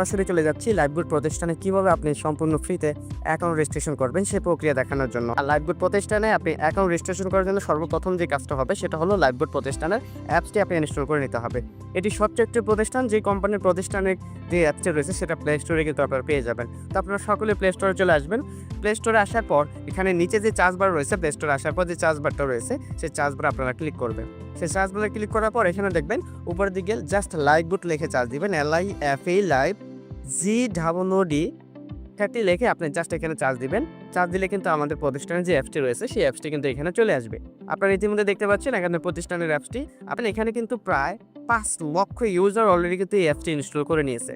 সরাসরি চলে যাচ্ছি লাইভগুড প্রতিষ্ঠানে কীভাবে আপনি সম্পূর্ণ ফ্রিতে অ্যাকাউন্ট রেজিস্ট্রেশন করবেন সেই প্রক্রিয়া দেখানোর জন্য। আর লাইভগুড প্রতিষ্ঠানে আপনি অ্যাকাউন্ট রেজিস্ট্রেশন করার জন্য সর্বপ্রথম যে কাজটা হবে সেটা হলো লাইভগুড প্রতিষ্ঠানের অ্যাপসটি আপনি ইনস্টল করে নিতে হবে। এটি সবচেয়ে একটি প্রতিষ্ঠান, যে কোম্পানির প্রতিষ্ঠানের যে অ্যাপসটি রয়েছে সেটা প্লে স্টোরে কিন্তু আপনারা পেয়ে যাবেন। তো আপনারা সকলে প্লে স্টোরে চলে আসবেন। প্লে স্টোরে আসার পর এখানে নিচে যে চার্জ বার রয়েছে প্লে স্টোরে আসার পর যে চার্জ বারটা রয়েছে, সেই চার্জ বার আপনারা ক্লিক করবেন। সেই চার্জ বারে ক্লিক করার পর এখানে দেখবেন, উপরের দিকে জাস্ট লাইভ বুট লিখে চার্জ দিবেন L I F A live G double O D thirty লিখে আপনি জাস্ট এখানে চার্জ দিবেন। চার্জ দিলে কিন্তু আমাদের প্রতিষ্ঠানের যে অ্যাপসটি রয়েছে, সেই অ্যাপসটি কিন্তু এখানে চলে আসবে। আপনারা ইতিমধ্যে দেখতে পাচ্ছেন এখানে প্রতিষ্ঠানের অ্যাপসটি আপনি এখানে কিন্তু প্রায় পাঁচ লক্ষ ইউজার অলরেডি কিন্তু এই অ্যাপসটি ইনস্টল করে নিয়েছে।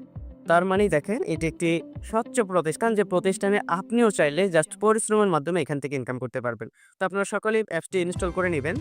তার মানেই দেখেন, এটি একটি স্বচ্ছ প্রতিষ্ঠান যে প্রতিষ্ঠানে আপনিও চাইলে জাস্ট পরিশ্রমের মাধ্যমে এখান থেকে ইনকাম করতে পারবেন। তো আপনারা সকলেই অ্যাপসটি ইনস্টল করে নেবেন।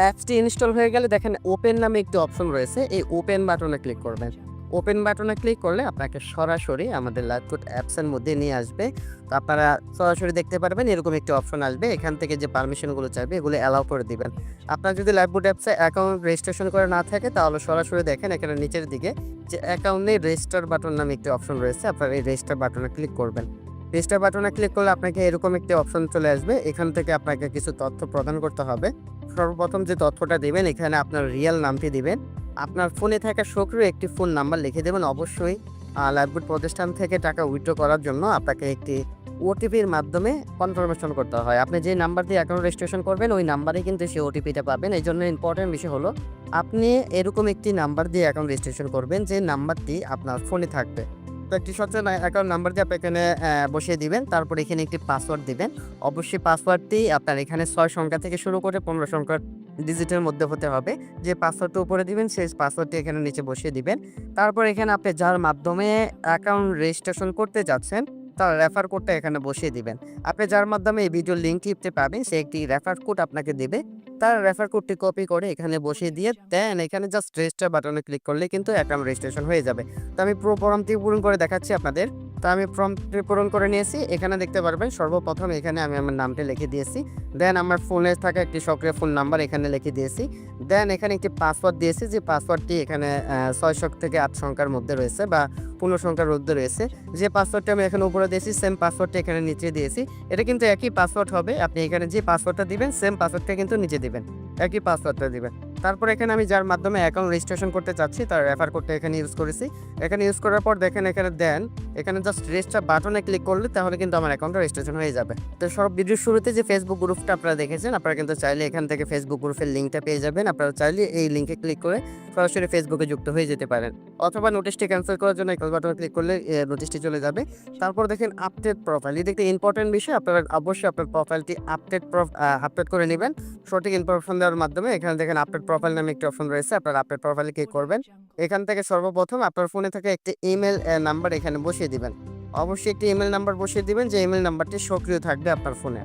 অ্যাপসটি ইনস্টল হয়ে গেলে দেখেন ওপেন নামে একটি অপশন রয়েছে। এই ওপেন বাটনে ক্লিক করবেন। ওপেন বাটনে ক্লিক করলে আপনাকে সরাসরি আমাদের লাইভকুট অ্যাপসের মধ্যে নিয়ে আসবে। তো আপনারা সরাসরি দেখতে পারবেন, এরকম একটি অপশন আসবে। এখান থেকে যে পারমিশনগুলো চাইবে, এগুলো অ্যালাউ করে দিবেন। আপনার যদি লাইভকুট অ্যাপসে অ্যাকাউন্ট রেজিস্ট্রেশন করে না থাকে, তাহলে সরাসরি দেখেন এখানে নিচের দিকে যে অ্যাকাউন্টে রেজিস্টার বাটন নামে একটি অপশন রয়েছে। আপনারা এই রেজিস্টার বাটনে ক্লিক করবেন। রেজিস্টার বাটনে ক্লিক করলে আপনাকে এরকম একটি অপশন চলে আসবে। এখান থেকে আপনাকে কিছু তথ্য প্রদান করতে হবে। সর্বপ্রথম যে তথ্যটা দিবেন, এখানে আপনার রিয়েল নামটি দিবেন। আপনার ফোনে থাকা সক্রিয় একটি ফোন নাম্বার লিখে দেবেন। অবশ্যই লাইভবুট প্রতিষ্ঠান থেকে টাকা উইথড্র করার জন্য আপনাকে একটি ওটিপির মাধ্যমে কনফার্মেশন করতে হয়। আপনি যে নাম্বার দিয়ে অ্যাকাউন্ট রেজিস্ট্রেশন করবেন, ওই নাম্বারে কিন্তু সেই ওটিপিটা পাবেন। এই জন্য ইম্পর্টেন্ট বিষয় হলো, আপনি এরকম একটি নাম্বার দিয়ে অ্যাকাউন্ট রেজিস্ট্রেশন করবেন, যে নাম্বারটি আপনার ফোনে থাকবে। তো একটি সচেতন অ্যাকাউন্ট নাম্বার দিয়ে আপনি এখানে বসিয়ে দিবেন, তারপর এখানে একটি পাসওয়ার্ড দিবেন। অবশ্যই পাসওয়ার্ডটি আপনার এখানে ছয় সংখ্যা থেকে শুরু করে পনেরো সংখ্যার ডিজিটের মধ্যে হতে হবে। যে পাসওয়ার্ডটা উপরে দিবেন, সেই পাসওয়ার্ডটি এখানে নিচে বসিয়ে দিবেন। তারপর এখানে আপনি যার মাধ্যমে অ্যাকাউন্ট রেজিস্ট্রেশন করতে যাচ্ছেন তার রেফার কোডটা এখানে বসিয়ে দিবেন। আপনি যার মাধ্যমে এই ভিডিও লিঙ্ক পাবেন, সে একটি রেফার কোড আপনাকে দেবে। তার রেফার কোডটি কপি করে এখানে বসিয়ে দিয়ে দেন এখানে জাস্ট রেজিস্টার বাটনে ক্লিক করলে কিন্তু অ্যাকাউন্ট রেজিস্ট্রেশন হয়ে যাবে। তো আমি পুরো ফর্মটি পূরণ করে দেখাচ্ছি আপনাদের। তো আমি ফর্মটি পূরণ করে নিয়েছি। এখানে দেখতে পারবেন সর্বপ্রথম এখানে আমি আমার নামটি লিখে দিয়েছি। দেন আমার ফোনে থাকা একটি সক্রিয় ফোন নাম্বার এখানে লিখে দিয়েছি। দেন এখানে একটি পাসওয়ার্ড দিয়েছি যে পাসওয়ার্ডটি এখানে ছয় শখ থেকে আট সংখ্যার মধ্যে রয়েছে বা পনেরো সংখ্যার মধ্যে রয়েছে। যে পাসওয়ার্ডটি আমি এখানে উপরে দিয়েছি সেম পাসওয়ার্ডটি এখানে নিচে দিয়েছি। এটা কিন্তু একই পাসওয়ার্ড হবে। আপনি এখানে যে পাসওয়ার্ডটা দিবেন সেম পাসওয়ার্ডটা কিন্তু নিচে দিবেন। একই পাসওয়ার্ডটা দিবেন। তারপর এখানে আমি যার মাধ্যমে অ্যাকাউন্ট রেজিস্ট্রেশন করতে চাচ্ছি, তার রেফার কোডটা এখানে ইউজ করেছি। এখানে ইউজ করার পর দেখেন এখানে দেন, এখানে জাস্ট রেজিস্টার বাটনে ক্লিক করলে তাহলে কিন্তু আমার অ্যাকাউন্টটা রেজিস্ট্রেশন হয়ে যাবে। তো সব ভিডিওর শুরুতে যে ফেসবুক গ্রুপটা আপনারা দেখেছেন, আপনারা কিন্তু চাইলে এখান থেকে ফেসবুক গ্রুপের লিঙ্কটা পেয়ে যাবেন। আপনারা চাইলে এই লিঙ্কে ক্লিক করে সরাসরি ফেসবুকে যুক্ত হয়ে যেতে পারেন। অথবা নোটিশটি ক্যান্সেল করার জন্য একাল বাটনে ক্লিক করলে নোটিশটি চলে যাবে। তারপর দেখেন আপডেট প্রোফাইল এটা একটা ইম্পর্টেন্ট বিষয়, আপনারা অবশ্যই আপনার প্রোফাইলটি আপডেট আপডেট করে নেবেন। সঠিক ইনফরমেশন দেওয়ার মাধ্যমে এখানে দেখেন আপডেট প্রোফাইল নামে একটি অপশন রয়েছে, আপনারা আপডেট প্রোফাইলে ক্লিক করবেন। এখান থেকে সর্বপ্রথম আপনার ফোনে থাকা একটি ইমেল নাম্বার এখানে বসিয়ে দিবেন। অবশ্যই একটি ইমেল নাম্বার বসিয়ে দিবেন, যে ইমেল নাম্বারটি সক্রিয় থাকবে আপনার ফোনে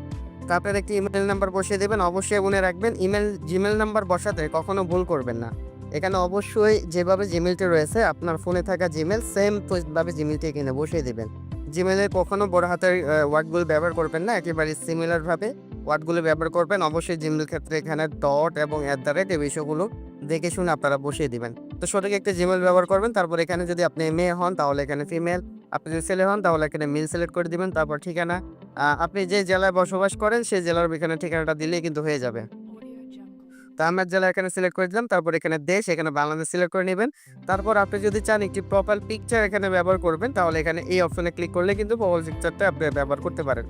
তো আপনার একটি ইমেল নাম্বার বসিয়ে দেবেন, অবশ্যই মনে রাখবেন ইমেল জিমেল নাম্বার বসাতে কখনো ভুল করবেন না। এখানে অবশ্যই যেভাবে জিমেলটি রয়েছে, আপনার ফোনে থাকা জিমেল সেম ভাবে জিমেলটি এখানে বসিয়ে দেবেন। জিমেলে কখনো বড় হাতের ওয়ার্ডগুলো ব্যবহার করবেন না, একেবারে সিমিলারভাবে ওয়ার্ডগুলো ব্যবহার করবেন, অবশ্যই জিমেল ক্ষেত্রে এখানে ডট এবং অ্যাট দ্য রেট এই বিষয়গুলো দেখে শুনে আপনারা বসিয়ে দিবেন। তো সঠিক একটা জিমেল ব্যবহার করবেন, তারপর এখানে যদি আপনি মেয়ে হন, তাহলে এখানে ফিমেল আপনি যদি ছেলে হন, তাহলে এখানে মিল সিলেক্ট করে দিবেন, তারপর ঠিকানা আপনি যে জেলায় বসবাস করেন, সেই জেলার এখানে ঠিকানাটা দিলেই কিন্তু হয়ে যাবে। তো আমার জেলা এখানে সিলেক্ট করে দিলাম, তারপর এখানে দেশ, এখানে বাংলাদেশ সিলেক্ট করে নেবেন। তারপর আপনি যদি চান একটি প্রপার পিকচার এখানে ব্যবহার করবেন, তাহলে এখানে এই অপশনে ক্লিক করলে কিন্তু প্রোফাইল পিকচারটা আপনি ব্যবহার করতে পারেন।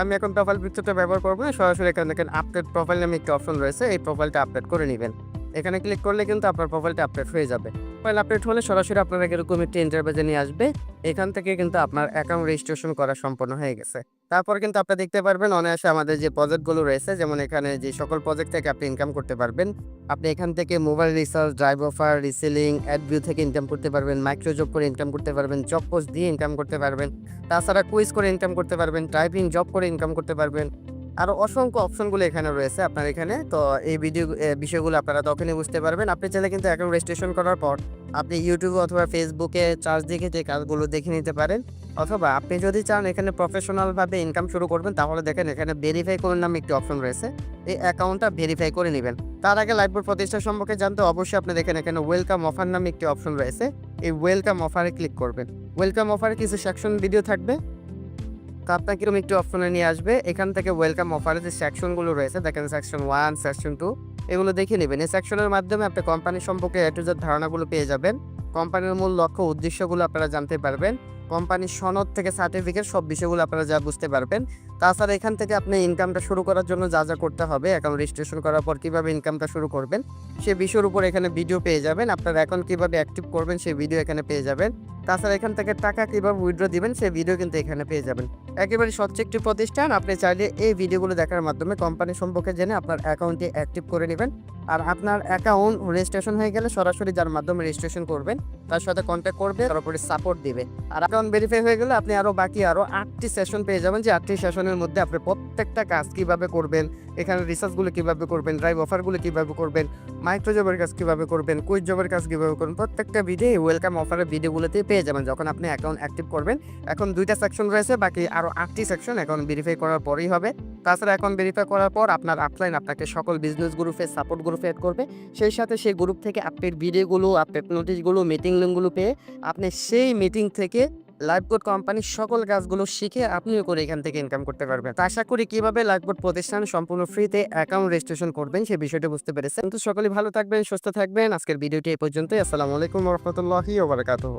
আমি এখন প্রোফাইল পিকচারটা ব্যবহার করব। না সরাসরি এখানে দেখেন আপডেট প্রোফাইল নামে একটি অপশন রয়েছে, এই প্রোফাইলটা আপডেট করে নেবেন। এখানে ক্লিক করলে কিন্তু আপনার প্রোফাইলটা আপডেট হয়ে যাবে। প্রোফাইল আপডেট হলে সরাসরি আপনারা এরকম একটি ইন্টারভেজে নিয়ে আসবে। এখান থেকে কিন্তু আপনার অ্যাকাউন্ট রেজিস্ট্রেশন করা সম্পন্ন হয়ে গেছে। তারপর কিন্তু আপনি দেখতে পারবেন অনায়াসে আমাদের যে প্রজেক্টগুলো রয়েছে, যেমন এখানে যে সকল প্রজেক্ট থেকে আপনি ইনকাম করতে পারবেন, আপনি এখান থেকে mobile research drive offer reselling ad view থেকে ইনকাম করতে পারবেন মাইক্রো জব করে ইনকাম করতে পারবেন জব পোস্ট দিয়ে ইনকাম করতে পারবেন। তাছাড়া কুইজ করে ইনকাম করতে পারবেন টাইপিং জব করে ইনকাম করতে পারবেন। আরও অসংখ্য অপশনগুলো এখানে রয়েছে আপনার এখানে। তো এই ভিডিও বিষয়গুলো আপনারা তখনই বুঝতে পারবেন। আপনি চাইলে কিন্তু অ্যাকাউন্ট রেজিস্ট্রেশন করার পর আপনি ইউটিউবে অথবা ফেসবুকে চার্জ দেখে যে কাজগুলো দেখে নিতে পারেন। অথবা আপনি যদি চান এখানে প্রফেশনালভাবে ইনকাম শুরু করবেন, তাহলে দেখেন এখানে ভেরিফাই করার নামে একটি অপশন রয়েছে। এই অ্যাকাউন্টটা ভেরিফাই করে নেবেন। তার আগে লাইফবোর্ড প্রতিষ্ঠা সম্পর্কে জানতে অবশ্যই আপনি দেখেন এখানে ওয়েলকাম অফার নামে একটি অপশন রয়েছে। এই ওয়েলকাম অফারে ক্লিক করবেন। ওয়েলকাম অফারে কিছু সেকশন ভিডিও থাকবে। তো আপনাকে এরকম একটি অপশনে নিয়ে আসবে। এখান থেকে ওয়েলকাম অফারে যে সেকশনগুলো রয়েছে, দেখেন সেকশন ওয়ান সেকশন টু এগুলো দেখে নেবেন। এই সেকশনের মাধ্যমে আপনি কোম্পানি সম্পর্কে এ টু জেড ধারণাগুলো পেয়ে যাবেন। কোম্পানির মূল লক্ষ্য, উদ্দেশ্যগুলো আপনারা জানতে পারবেন। কোম্পানির সনদ থেকে সার্টিফিকেট সব বিষয়গুলো আপনারা যা বুঝতে পারবেন। তাছাড়া এখান থেকে আপনি ইনকামটা শুরু করার জন্য যা যা করতে হবে অ্যাকাউন্ট রেজিস্ট্রেশন করার পর কীভাবে ইনকামটা শুরু করবেন, সে বিষয়ের উপর এখানে ভিডিও পেয়ে যাবেন। আপনার অ্যাকাউন্ট কীভাবে অ্যাক্টিভ করবেন, সেই ভিডিও এখানে পেয়ে যাবেন। তাছাড়া এখান থেকে টাকা কীভাবে উইথড্র দিবেন, সেই ভিডিও কিন্তু এখানে পেয়ে যাবেন। একেবারে স্বচ্ছ একটি প্রতিষ্ঠান, আপনি চাইলে এই ভিডিওগুলো দেখার মাধ্যমে কোম্পানি সম্পর্কে জেনে আপনার অ্যাকাউন্টটি অ্যাক্টিভ করে নেবেন। আর আপনার অ্যাকাউন্ট রেজিস্ট্রেশন হয়ে গেলে সরাসরি যার মাধ্যমে রেজিস্ট্রেশন করবেন, তার সাথে কন্ট্যাক্ট করবে, তার উপরে সাপোর্ট দিবে। আর অ্যাকাউন্ট ভেরিফাই হয়ে গেলে আপনি আরও বাকি আরও আটটি সেশন পেয়ে যাবেন, যে আটটি সেশনের মধ্যে আপনি প্রত্যেকটা কাজ কীভাবে করবেন, এখানে রিসার্চগুলো কীভাবে করবেন ড্রাইভ অফারগুলো কীভাবে করবেন মাইক্রো জবের কাজ কীভাবে করবেন কুইজ জবের কাজ কীভাবে করবেন, প্রত্যেকটা ভিডিও ওয়েলকাম অফারের ভিডিওগুলোতে পেয়ে যাবেন যখন আপনি অ্যাকাউন্ট অ্যাক্টিভ করবেন। এখন দুইটা সেকশন রয়েছে, বাকি আরও আটটি সেকশন অ্যাকাউন্ট ভেরিফাই করার পরেই হবে। তাছাড়া অ্যাকাউন্ট ভেরিফাই করার পর আপনার আপলাইন আপনাকে সকল বিজনেস গ্রুপে সাপোর্ট গ্রুপে অ্যাড করবে। সেই সাথে সেই গ্রুপ থেকে আপডেট ভিডিওগুলো আপডেট নোটিশগুলো মিটিং লিঙ্কগুলো পেয়ে আপনি সেই মিটিং থেকে লাইফবোর্ড কোম্পানির সকল কাজগুলো শিখে আপনিও করে এখান থেকে ইনকাম করতে পারবেন। আশা করি কীভাবে লাইফবোর্ড প্রতিষ্ঠান সম্পূর্ণ ফ্রিতে অ্যাকাউন্ট রেজিস্ট্রেশন করবেন সেই বিষয়টা বুঝতে পেরেছেন। তো সকলে ভালো থাকবেন, সুস্থ থাকবেন। আজকের ভিডিওটি এই পর্যন্তই। আসসালামু আলাইকুম রহমতুল্লাহি ওবরাকাতুহ